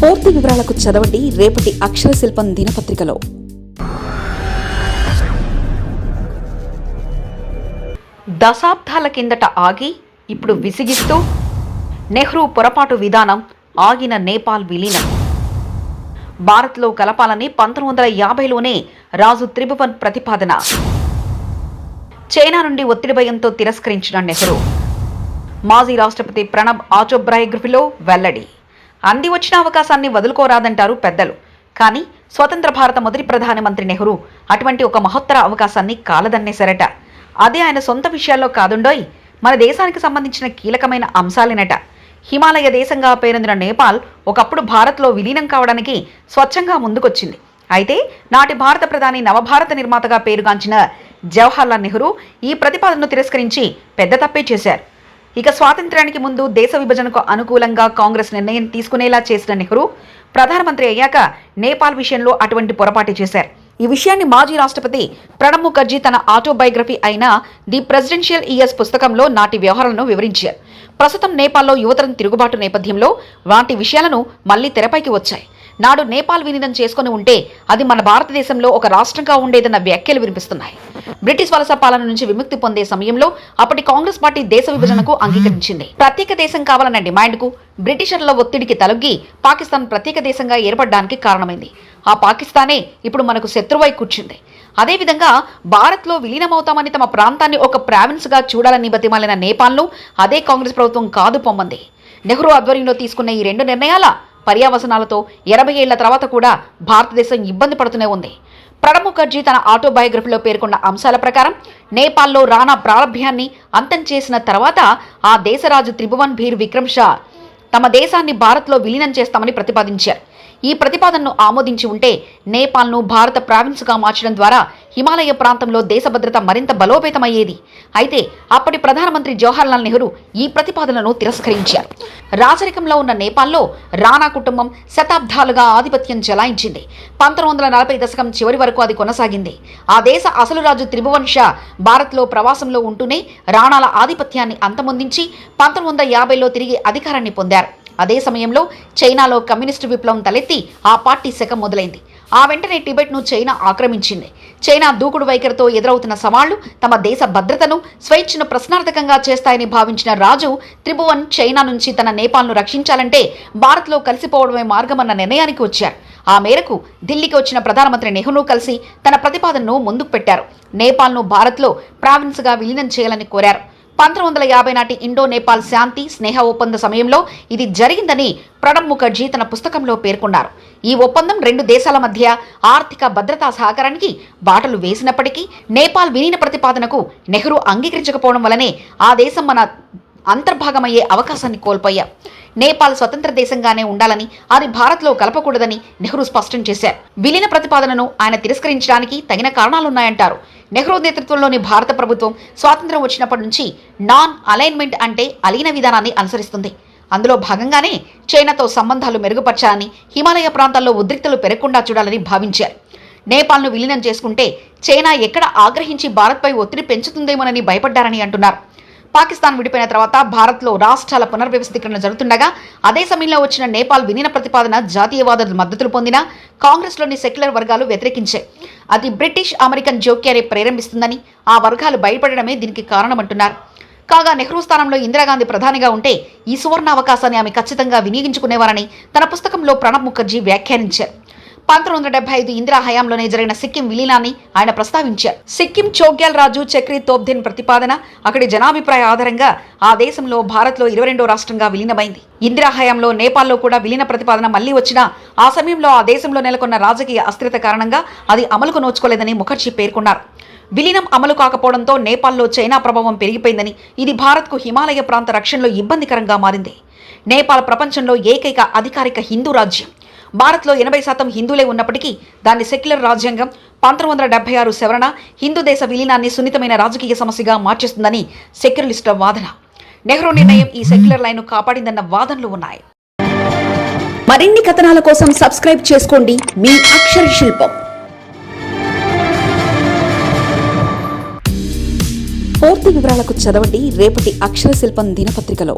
పూర్తి వివరాలకు చదవండి రేపటి అక్షర శిల్పం దినపత్రికలో. దశాబ్దాల కిందట ఆగి ఇప్పుడు విసిగిస్తూ నెహ్రూ పొరపాటు విధానం ఆగిన నేపాల్ విలీనం. భారత్లో కలపాలని పంతొమ్మిది వందల యాభైలోనే రాజు త్రిభువన్ ప్రతిపాదన. చైనా నుండి ఒత్తిడి భయంతో తిరస్కరించిన నెహ్రూ. మాజీ రాష్ట్రపతి ప్రణబ్ ఆటోబయోగ్రఫీలో వెల్లడి. అంది వచ్చిన అవకాశాన్ని వదులుకోరాదంటారు పెద్దలు. కానీ స్వతంత్ర భారత మొదటి ప్రధానమంత్రి నెహ్రూ అటువంటి ఒక మహత్తర అవకాశాన్ని కాలదన్నేశారట. అదే ఆయన సొంత విషయాల్లో కాదుండోయ్ మన దేశానికి సంబంధించిన కీలకమైన అంశాలేనట. హిమాలయ దేశంగా పేరొందిన నేపాల్ ఒకప్పుడు భారత్లో విలీనం కావడానికి స్వచ్ఛంగా ముందుకొచ్చింది. అయితే నాటి భారత ప్రధాని నవభారత నిర్మాతగా పేరుగాంచిన జవహర్లాల్ నెహ్రూ ఈ ప్రతిపాదనను తిరస్కరించి పెద్ద తప్పే చేశారు. ఇక స్వాతంత్ర్యానికి ముందు దేశ విభజనకు అనుకూలంగా కాంగ్రెస్ నిర్ణయం తీసుకునేలా చేసిన నెహ్రూ ప్రధానమంత్రి అయ్యాక నేపాల్ విషయంలో అటువంటి పొరపాటు చేశారు. ఈ విషయాన్ని మాజీ రాష్ట్రపతి ప్రణబ్ ముఖర్జీ తన ఆటోబయోగ్రఫీ అయిన ది ప్రెసిడెన్షియల్ ఇయర్స్ పుస్తకంలో నాటి వ్యవహారాలను వివరించారు. ప్రస్తుతం నేపాల్లో యువతరం తిరుగుబాటు నేపథ్యంలో వాటి విషయాలను మళ్ళీ తెరపైకి వచ్చాయి. నాడు నేపాల్ విలీనం చేసుకుని ఉంటే అది మన భారతదేశంలో ఒక రాష్ట్రంగా ఉండేదన్న వ్యాఖ్యలు వినిపిస్తున్నాయి. బ్రిటిష్ వలస పాలన నుంచి విముక్తి పొందే సమయంలో అప్పటి కాంగ్రెస్ పార్టీ దేశ విభజనకు అంగీకరించింది. ప్రత్యేక దేశం కావాలన్న డిమాండ్కు బ్రిటిషర్ల ఒత్తిడికి తలొగ్గి పాకిస్తాన్ ప్రత్యేక దేశంగా ఏర్పడడానికి కారణమైంది. ఆ పాకిస్తానే ఇప్పుడు మనకు శత్రువై కూర్చుంది. అదేవిధంగా భారత్లో విలీనమవుతామని తమ ప్రాంతాన్ని ఒక ప్రావిన్స్గా చూడాలని బతిమాలిన నేపాల్ను అదే కాంగ్రెస్ ప్రభుత్వం కాదు పొమ్మంది. నెహ్రూ ఆధ్వర్యంలో తీసుకున్న ఈ రెండు నిర్ణయాల పర్యావసనాలతో ఎనభై ఏళ్ళ తర్వాత కూడా భారతదేశం ఇబ్బంది పడుతూనే ఉంది. ప్రణబ్ ముఖర్జీ తన ఆటోబయోగ్రఫీలో పేర్కొన్న అంశాల ప్రకారం నేపాల్లో రాణా ప్రారభ్యాన్ని అంతం చేసిన తర్వాత ఆ దేశరాజు త్రిభువన్ భీర్ విక్రమ్ షా తమ దేశాన్ని భారత్లో విలీనం చేస్తామని ప్రతిపాదించారు. ఈ ప్రతిపాదనను ఆమోదించి ఉంటే నేపాల్ను భారత ప్రావిన్స్గా మార్చడం ద్వారా హిమాలయ ప్రాంతంలో దేశ భద్రత మరింత బలోపేతమయ్యేది. అయితే అప్పటి ప్రధానమంత్రి జవహర్లాల్ నెహ్రూ ఈ ప్రతిపాదనను తిరస్కరించారు. రాజరికంలో ఉన్న నేపాల్లో రాణా కుటుంబం శతాబ్దాలుగా ఆధిపత్యం చెలాయించింది. పంతొమ్మిది వందల నలభై దశకం చివరి వరకు అది కొనసాగింది. ఆ దేశ అసలు రాజు త్రిభువన్ షా భారత్లో ప్రవాసంలో ఉంటూనే రాణాల ఆధిపత్యాన్ని అంతమొందించి పంతొమ్మిది వందల యాభైలో తిరిగి అధికారాన్ని పొందారు. అదే సమయంలో చైనాలో కమ్యూనిస్టు విప్లవం తలెత్తి ఆ పార్టీ శకం మొదలైంది. ఆ వెంటనే టిబెట్ను చైనా ఆక్రమించింది. చైనా దూకుడు వైఖరితో ఎదురవుతున్న సవాళ్ళు తమ దేశ భద్రతను స్వేచ్ఛను ప్రశ్నార్థకంగా చేస్తాయని భావించిన రాజు త్రిభువన్ చైనా నుంచి తన నేపాల్ను రక్షించాలంటే భారత్లో కలిసిపోవడమే మార్గమన్న నిర్ణయానికి వచ్చారు. ఆ మేరకు ఢిల్లీకి వచ్చిన ప్రధానమంత్రి నెహ్రూ కలిసి తన ప్రతిపాదనను ముందుకు పెట్టారు. నేపాల్ను భారత్లో ప్రావిన్స్గా విలీనం చేయాలని కోరారు. పంతొమ్మిది వందల యాభై నాటి ఇండో నేపాల్ శాంతి స్నేహ ఒప్పంద సమయంలో ఇది జరిగిందని ప్రణబ్ ముఖర్జీ తన పుస్తకంలో పేర్కొన్నారు. ఈ ఒప్పందం రెండు దేశాల మధ్య ఆర్థిక భద్రతా సహకారానికి బాటలు వేసినప్పటికీ నేపాల్ విలీన ప్రతిపాదనకు నెహ్రూ అంగీకరించకపోవడం వలనే ఆ దేశం మన అంతర్భాగమయ్యే అవకాశాన్ని కోల్పోయాం. నేపాల్ స్వతంత్ర దేశంగానే ఉండాలని అది భారత్లో కలపకూడదని నెహ్రూ స్పష్టం చేశారు. విలీన ప్రతిపాదనను ఆయన తిరస్కరించడానికి తగిన కారణాలున్నాయంటారు. నెహ్రూ నేతృత్వంలోని భారత ప్రభుత్వం స్వాతంత్ర్యం వచ్చినప్పటి నుంచి నాన్ అలైన్మెంట్ అంటే అలీన విధానాన్ని అనుసరిస్తుంది. అందులో భాగంగానే చైనాతో సంబంధాలు మెరుగుపరచాలని హిమాలయ ప్రాంతాల్లో ఉద్రిక్తలు పెరగకుండా చూడాలని భావించారు. నేపాల్ను విలీనం చేసుకుంటే చైనా ఎక్కడ ఆగ్రహించి భారత్పై ఒత్తిడి పెంచుతుందేమోనని భయపడ్డారని అంటున్నారు. పాకిస్తాన్ విడిపోయిన తర్వాత భారత్లో రాష్ట్రాల పునర్వ్యవస్థీకరణ జరుగుతుండగా అదే సమయంలో వచ్చిన నేపాల్ విలీన ప్రతిపాదన జాతీయవాద మద్దతులు పొందిన కాంగ్రెస్లోని సెక్యులర్ వర్గాలు వ్యతిరేకించాయి అది బ్రిటిష్ అమెరికన్ జోక్యాన్ని ప్రేరేపిస్తుందని ఆ వర్గాలు భయపడడమే దీనికి కారణమంటున్నారు. కాగా నెహ్రూ స్థానంలో ఇందిరాగాంధీ ప్రధానిగా ఉంటే ఈ సువర్ణ అవకాశాన్ని ఆమె ఖచ్చితంగా వినియోగించుకునేవారని తన పుస్తకంలో ప్రణబ్ ముఖర్జీ వ్యాఖ్యానించారు. పంతొమ్మిది వందల డెబ్బై ఐదు ఇందిరా హయాంలోనే జరిగిన సిక్కిం విలీనాన్ని ఆయన ప్రస్తావించారు. సిక్కిం చోగ్యాల్ రాజు చక్రి తోబ్దిన్ ప్రతిపాదన అక్కడి జనాభిప్రాయ ఆధారంగా ఆ దేశంలో భారత్లో ఇరవై రెండో రాష్ట్రంగా విలీనమైంది. ఇందిరా హయాంలో నేపాల్లో కూడా విలీన ప్రతిపాదన మళ్ళీ వచ్చినా ఆ సమయంలో ఆ దేశంలో నెలకొన్న రాజకీయ అస్థిరత కారణంగా అది అమలుకు నోచుకోలేదని ముఖర్జీ పేర్కొన్నారు. విలీనం అమలు కాకపోవడంతో నేపాల్లో చైనా ప్రభావం పెరిగిపోయిందని ఇది భారత్కు హిమాలయ ప్రాంత రక్షణలో ఇబ్బందికరంగా మారింది. నేపాల్ ప్రపంచంలో ఏకైక అధికారిక హిందూ రాజ్యం. భారత్లో ఎనభై శాతం హిందువులే ఉన్నప్పటికీ దాన్ని సెక్యులర్ రాజ్యాంగం పంతొమ్మిది వందల డెబ్బై ఆరు సవరణ హిందూ దేశ విలీనాన్ని సున్నితమైన రాజకీయ సమస్యగా మార్చేస్తుందని సెక్యులరిస్టుల వాదన. నెహ్రూ నిర్ణయం ఈ సెక్యులర్ లైన్ కాపాడిందన్న వాదనలు ఉన్నాయి. మరిన్ని కథనాల కోసం సబ్స్క్రైబ్ చేసుకోండి మీ అక్షర శిల్పం. పూర్తి వివరాలకు చదవండి రేపటి అక్షర శిల్పం దినపత్రికలో.